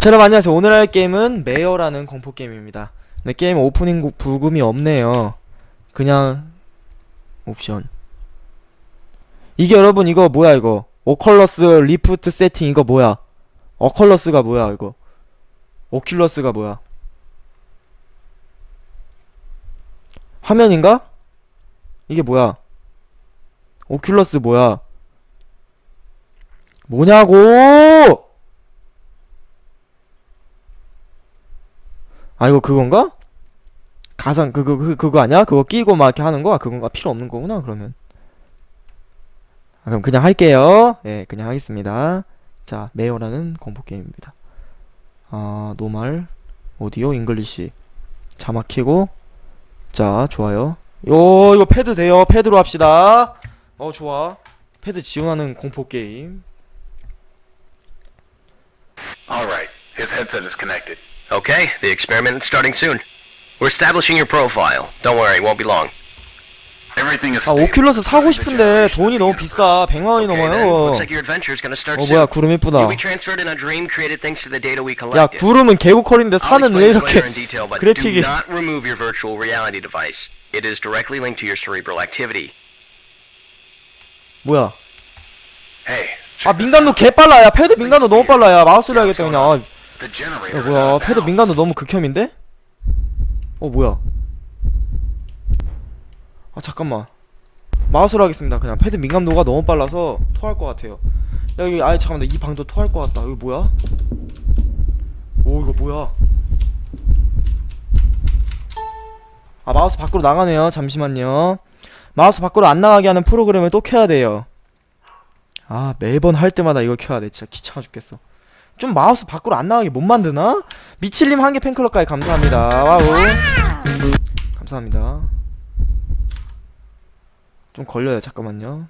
자, 여러분 안녕하세요. 오늘 할 게임은 메어라는 공포 게임입니다. 네, 게임 오프닝 곡 부금이 없네요. 그냥 옵션. 이게 여러분 이거 뭐야 이거? 오컬러스 리프트 세팅 이거 뭐야? 어컬러스가 뭐야 이거? 오큘러스가 뭐야? 화면인가? 이게 뭐야? 오큘러스 뭐야? 뭐냐고! 아 이거 그건가? 가상 그거 그 그거 아니야? 그거 끼고 막 이렇게 하는 거? 아, 그건가? 필요 없는 거구나 그러면. 아, 그럼 그냥 할게요. 예, 그냥 하겠습니다. 자, 메어라는 공포 게임입니다. 아, 노말, 오디오, 잉글리시. 자막 키고. 자, 좋아요. 요, 이거 패드 돼요. 패드로 합시다. 어, 좋아. 패드 지원하는 공포 게임. All right, his headset is connected. Okay, the experiment is starting soon. We're establishing your profile. Don't worry, it won't be long. Everything is 아, stable. 오큘러스 사고 싶은데 돈이 너무 비싸. 100만 원이 Okay, then. 넘어요. Looks like your adventure is gonna start 어, soon. 뭐야, 구름 이쁘다. You'll be transferred in a dream created thanks to the data we 야, collected. 구름은 개고컬인데 I'll 산은 왜 explain this 이렇게 later in detail, but 그래픽이 do not remove your virtual reality device. It is directly linked to your cerebral activity. 뭐야? Hey, 아 check this 민감도 out. 개 빨라. 야 패드 민감도 너무 빨라. 야 마우스로 해야겠다 그냥. 아, The 야 is 뭐야? 패드. 민감도 너무 극혐인데? 어 뭐야? 아 잠깐만. 마우스로 하겠습니다. 그냥 패드 민감도가 너무 빨라서 토할 것 같아요. 야 여기 아예 잠깐만 이 방도 토할 것 같다. 이거 뭐야? 오 이거 뭐야? 아 마우스 밖으로 나가네요. 잠시만요. 마우스 밖으로 안 나가게 하는 프로그램을 또 켜야 돼요. 아 매번 할 때마다 이거 켜야 돼. 진짜 귀찮아 죽겠어. 좀 마우스 밖으로 안 나가게 못 만드나? 미칠님 한 개 팬클럽까지 감사합니다. 와우. 감사합니다. 좀 걸려요. 잠깐만요.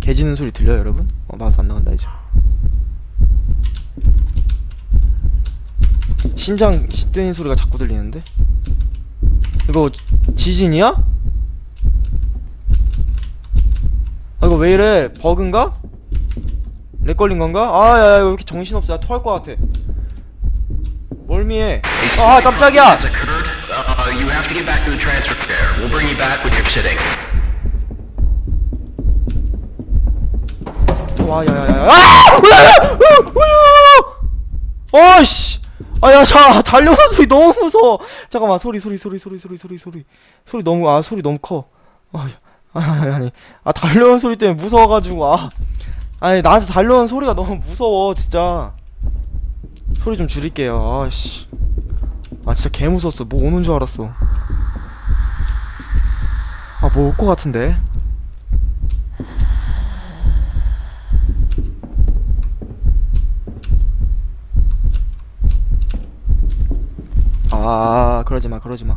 개지는 소리 들려요, 여러분? 어, 마우스 안 나간다 이제. 신장 시 뜨는 소리가 자꾸 들리는데? 이거 지진이야? 아 이거 왜 이래? 버그인가? 렉 걸린 건가? 아, 야, 야, 왜 이렇게 정신없어. 야, 토할 것 같아. 멀미해. 아, 깜짝이야! Uh. 와, 야, 야, 야, 야. 아! 으아! 으아! 으아! 어이씨! 아, 야, 자, 달려오는 소리 너무 무서워. 잠깐만, 소리, 소리, 소리, 소리, 소리, 소리, 소리. 소리 너무, 아, 소리 너무 커. 아, 야, 아니, 아니. 아, 달려오는 소리 때문에 무서워가지고, 아. 아니, 나한테 달려오는 소리가 너무 무서워, 진짜. 소리 좀 줄일게요, 아씨. 아, 진짜 개 무서웠어. 뭐 오는 줄 알았어. 아, 뭐 올 것 같은데? 아 그러지 마 그러지 마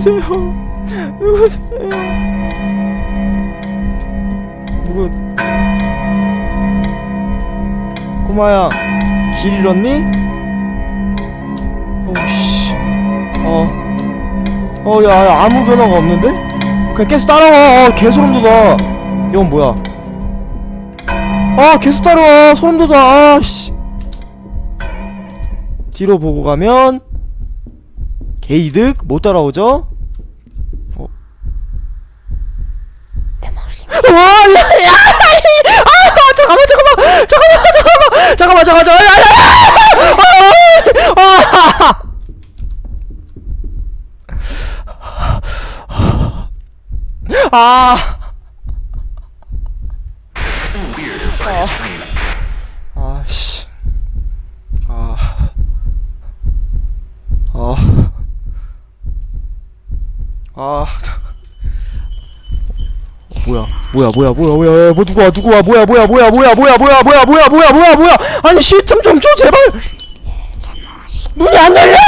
누구세요? 누구세요? 누구? 꼬마야, 길 잃었니? 어우씨, 어, 어, 야, 야, 아무 변화가 없는데? 그냥 계속 따라와. 어, 개소름 돋아. 이건 뭐야? 아, 계속 따라와. 소름 돋아. 아, 씨. 뒤로 보고 가면 개이득 못 따라오죠? 가자 가자 가자 아 아씨 아. 아. 아. 뭐야 뭐야 뭐야 뭐야 뭐야 뭐 누구야 누구야 뭐야 뭐야 뭐야 뭐야 뭐야 뭐야 뭐야 뭐야 뭐야 뭐야 뭐야 아니 시점 좀줘 제발 문이 안 열려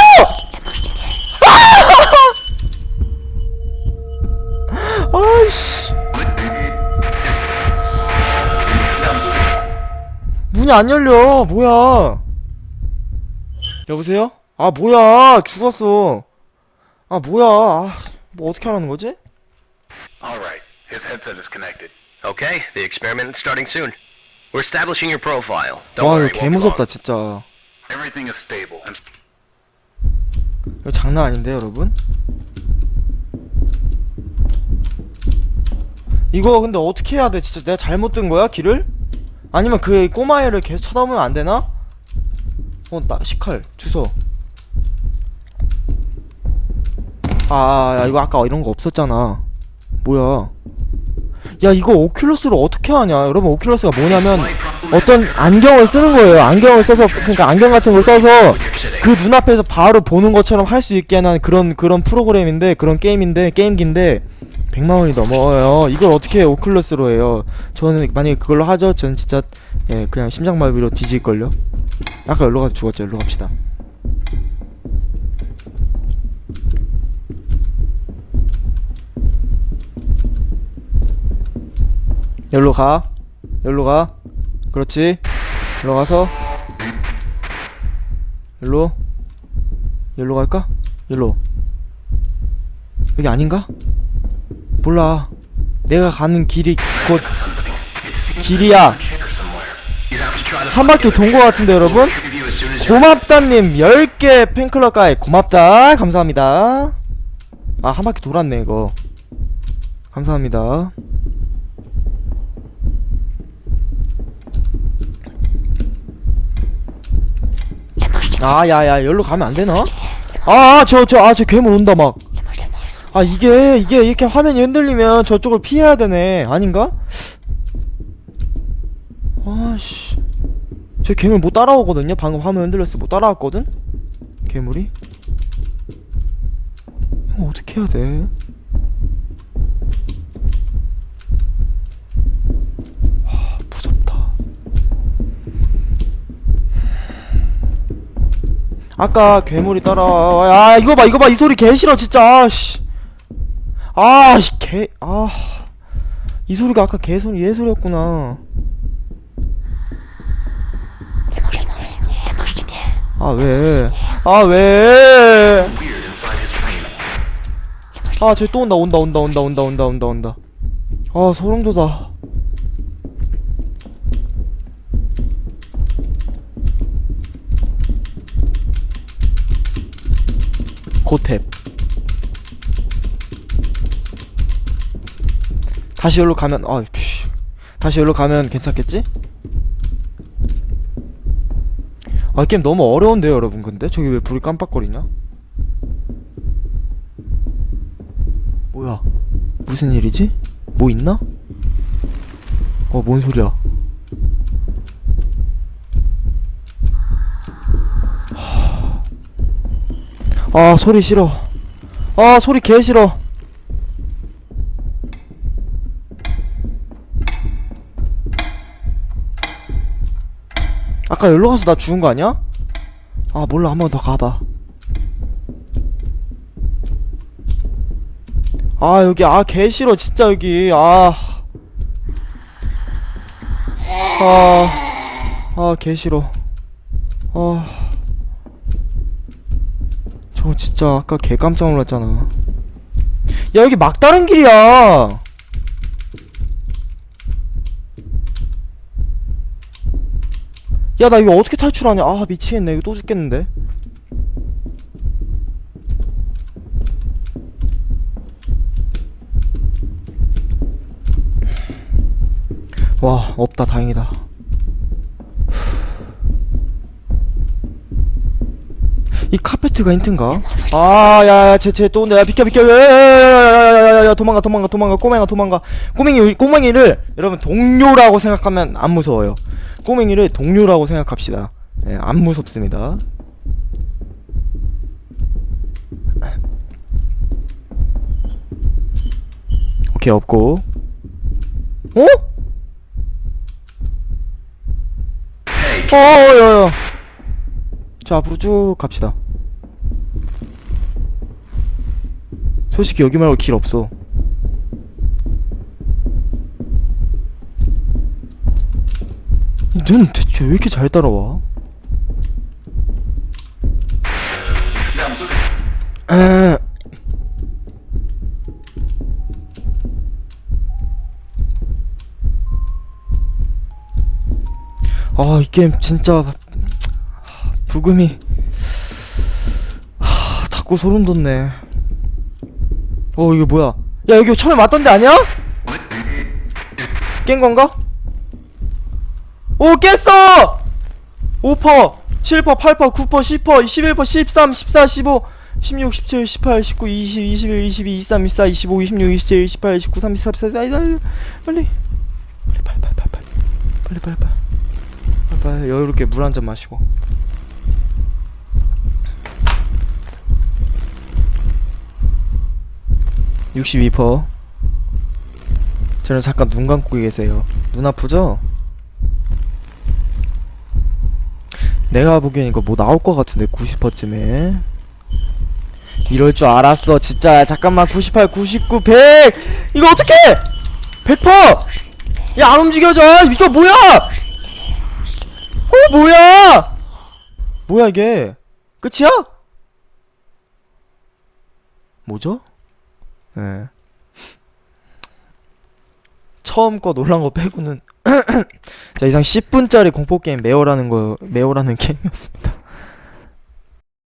아! 아이씨 문이 안 열려 뭐야 여보세요 아 뭐야 죽었어 아 뭐야 아, 뭐 어떻게 하라는 거지 Alright, his headset is connected. Okay, the experiment is starting soon. We're establishing your profile. Don't 와 worry, 이거 개 won't be 무섭다 long. 진짜 Everything is stable. I'm 이거 장난 아닌데 여러분? 이거 근데 어떻게 해야 돼? 진짜 내가 잘못 든 거야 길을? 아니면 그 꼬마 애를 계속 쳐다보면 안 되나? 어, 나 식칼 주소. 아, 야, 이거 아까 이런 거 없었잖아. 뭐야? 야, 이거 오큘러스를 어떻게 하냐? 여러분, 오큘러스가 뭐냐면 어떤 안경을 쓰는 거예요. 안경을 써서 그러니까 안경 같은 걸 써서 그 눈앞에서 바로 보는 것처럼 할 수 있게 하는 그런 그런 프로그램인데 그런 게임인데 게임기인데 100만 원이 넘어요. 이걸 어떻게 오큘러스로 해요? 저는 만약에 그걸로 하죠. 저는 진짜 예, 그냥 심장마비로 뒤질 걸요. 아까 여기로 가서 죽었죠. 여기로 갑시다. 여기로 가. 여기로 가. 그렇지. 여기로 가서 여기로 여기로 갈까? 여기로 여기 아닌가? 몰라 내가 가는 길이 곧 길이야 한 바퀴 돈 거 같은데 여러분? 고맙다님 10개 팬클럽 가입 고맙다 감사합니다 아 한 바퀴 돌았네 이거 감사합니다 아 야야 여기로 가면 안 되나? 아 저 저 아 저 괴물 온다 막 아 이게 이게 이렇게 화면이 흔들리면 저쪽을 피해야 되네 아닌가? 아씨 저 괴물 못 따라오거든요 방금 화면 흔들렸어 못 따라왔거든? 괴물이? 어떻게 해야 돼? 하 무섭다 아까 괴물이 따라와 아 이거 봐 이거 봐 이 소리 개 싫어 진짜 아씨 아씨 개 아 이 소리가 아까 개소리 얘 소리였구나 아 왜? 아 왜? weird inside his frame. 아, 쟤 또 온다, 온다, 온다, 온다, 온다, 온다, 온다, 온다. 아, 소름 돋아. 고탭. 다시 여기로 가면, 아, 피. 다시 여기로 가면 괜찮겠지? 아, 이 게임 너무 어려운데요, 여러분, 근데? 저기 왜 불이 깜빡거리냐? 뭐야? 무슨 일이지? 뭐 있나? 어, 뭔 소리야? 하... 아, 소리 싫어. 아, 소리 개 싫어. 아까 여기로 가서 나 죽은 거 아니야? 아, 몰라. 한 번 더 가봐. 아 여기 아 개 싫어 진짜 여기 아. 아아개 싫어. 아. 저거 진짜 아까 개 깜짝 놀랐잖아. 야 여기 막다른 길이야. 야 나 이거 어떻게 탈출하냐? 아 미치겠네 이거 또 죽겠는데. 와 없다 다행이다 이 카페트가 힌트인가? 아 야 야 쟤 쟤또 온다 야 비켜 비켜 야 야 야 야 야 야 야 도망가 도망가 도망가 꼬맹아 도망가 꼬맹이 꼬맹이를 여러분 동료라고 생각하면 안 무서워요 꼬맹이를 동료라고 생각합시다 예, 안 무섭습니다 오케이 없고 어? 어, 야, 야. 자, 앞으로 쭉 갑시다. 솔직히 여기 말고 길 없어. 눈 대체 왜 이렇게 잘 따라와? 에. 아, 이 게임 진짜 부금이 하, 자꾸 소름 돋네. 어, 이게 뭐야? 야, 여기 처음에 맞던 데 아니야? 깬 건가? 오, 깼어! 5퍼, 7퍼, 8퍼, 9퍼, 10퍼, 11퍼, 13, 14, 15, 16, 17, 18, 19, 20, 21, 22, 23, 24, 25, 26, 27, 28, 29, 30, 34, 34, 빨리, 빨리, 빨리, 빨리, 빨리, 빨리, 빨리, 빨리, 빨리. 빨리 여유롭게 물 한 잔 마시고 (62%) 저는 잠깐 눈 감고 계세요. 눈 아프죠? 내가 보기엔 이거 뭐 나올 것 같은데 90%쯤에. 이럴 줄 알았어 진짜. 잠깐만 98 99 100 이거 어떡해! 100% 야안 움직여져. 이거 뭐야? 어 뭐야? 뭐야 이게? 끝이야? 뭐죠? 예 처음 거 놀란 거 빼고는 자 이상 10분짜리 공포 게임 매어라는 거 매어라는 게임이었습니다